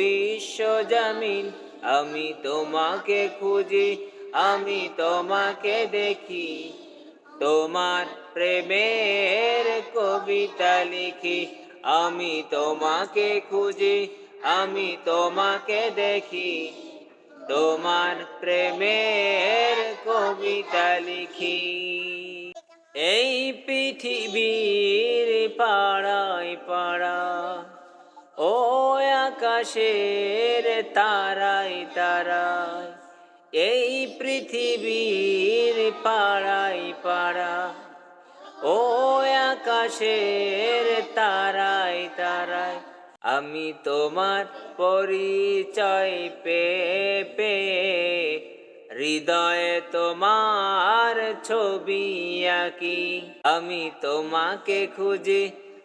বিশ্বজমিন, আমি তোমাকে খুঁজি, আমি তোমাকে দেখি। তোমার প্রেমের কবিতা লিখি, আমি তোমাকে খুঁজি, আমি তোমাকে দেখি। তোমার প্রেমের কবিতা লিখি। এই পৃথিবীর পাড়ায় পাড়া ও আকাশের তারাই তারাই এই পৃথিবীর পাড়াই পাড়া। ও আকাশের তারাই তারাই আমি তোমার পরিচয় পেয়ে পে। হৃদয়ে তোমার ছবি আঁকি, আমি তোমাকে খুঁজি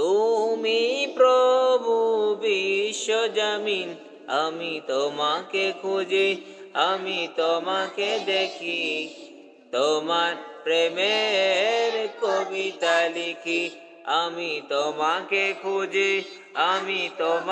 তুমি প্রভু বিশ্ব জামিন, আমি তোমাকে খুঁজি, আমি তোমাকে দেখি। তোমার প্রেমের কবিতা লিখি, আমি তোমাকে খুঁজি, আমি তোমার